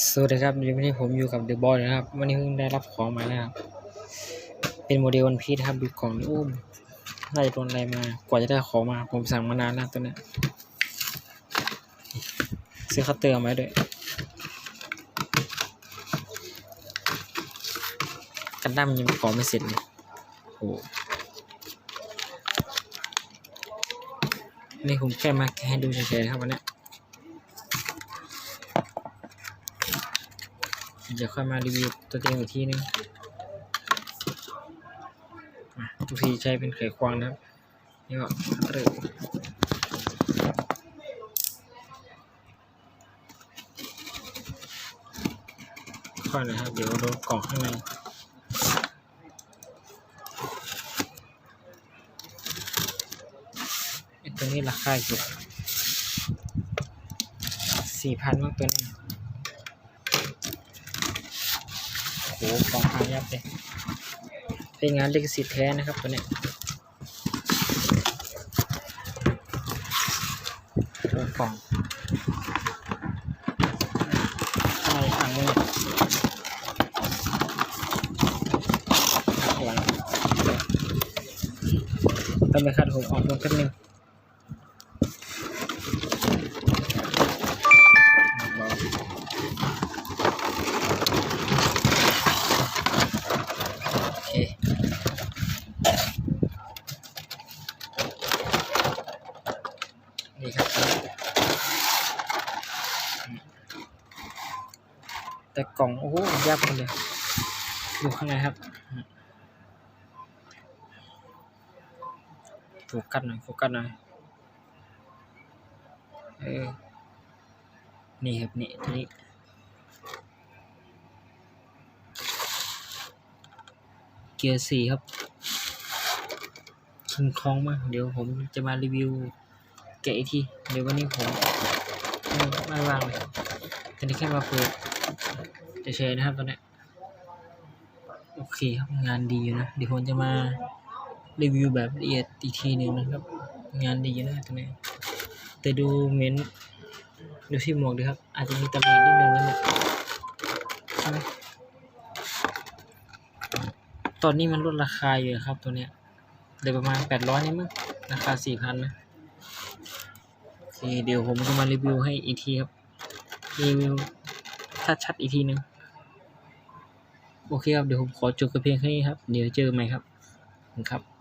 สวัสดีครับวันนี้ผมอยู่กับเดอะบอยนะครับ วันนี้เพิ่งได้รับของมานะครับ เป็นโมเดลวันพีทครับดูของนี่อุ้มน่าจะโดนอะไรมา กว่าจะได้ของมา ผมสั่งมานานแล้วตัวเนี้ยซื้อคัตเตอร์มาด้วย กันดั้มยังของไม่เสร็จเลยโอ้โหนี่ผมแค่มาให้ดูเฉยๆครับวันนี้ เดี๋ยวค่อยมารีวิวตัวเองอีกทีนึงทุกทีใช้เป็นไขควงนะครับ นี่ก็เริ่มค่อยนะครับ เดี๋ยวโดนกล่องข้างในตัวนี้ราคาอยู่สี่พันมากตัวนี้ โอ้โห ของหายากเลยเป็นงานลิขสิทธิ์แท้นะครับตัวเนี้ยตัวกล่องข้างในถังเลยข้างหลังต้องไปคัดหัวออกตรงแป๊บนึงโอเค นี่ครับ แต่กล่อง โอ้โหยากจังเลยดูข้างในครับโฟกัสหน่อยโฟกัสหน่อยเออนี่ครับนี่ทีนี้เกียร์สี่ครับคิงคองมากเดี๋ยวผมจะมารีวิวแกะอีกที เดี๋ยววันนี้ผมไม่ว่างเลยตอนนี้แค่มาเปิด เฉยๆนะครับตอนเนี้ยโอเคครับงานดีอยู่นะเดี๋ยวผมจะมารีวิวแบบละเอียดอีกทีหนึ่งนะครับ งานดีอยู่นะตอนนี้แต่ดูเม็นดูที่หมวกดีครับ อาจจะมีตำหนินิดนึงนั่นแหละใช่ไหมตอนนี้มันลดราคาอยู่ครับตัวเนี้ยเหลยประมาณแปดร้อยนี่มั้งราคาสี่พันนะโอเคเดี๋ยวผมจะมารีวิวให้อีกทีครับรีวิวชัดๆอีกทีหนึง โอเคครับ เดี๋ยวผมขอจบกับเพียงแค่นี้ครับ เดี๋ยวเจอใหม่ครับครับ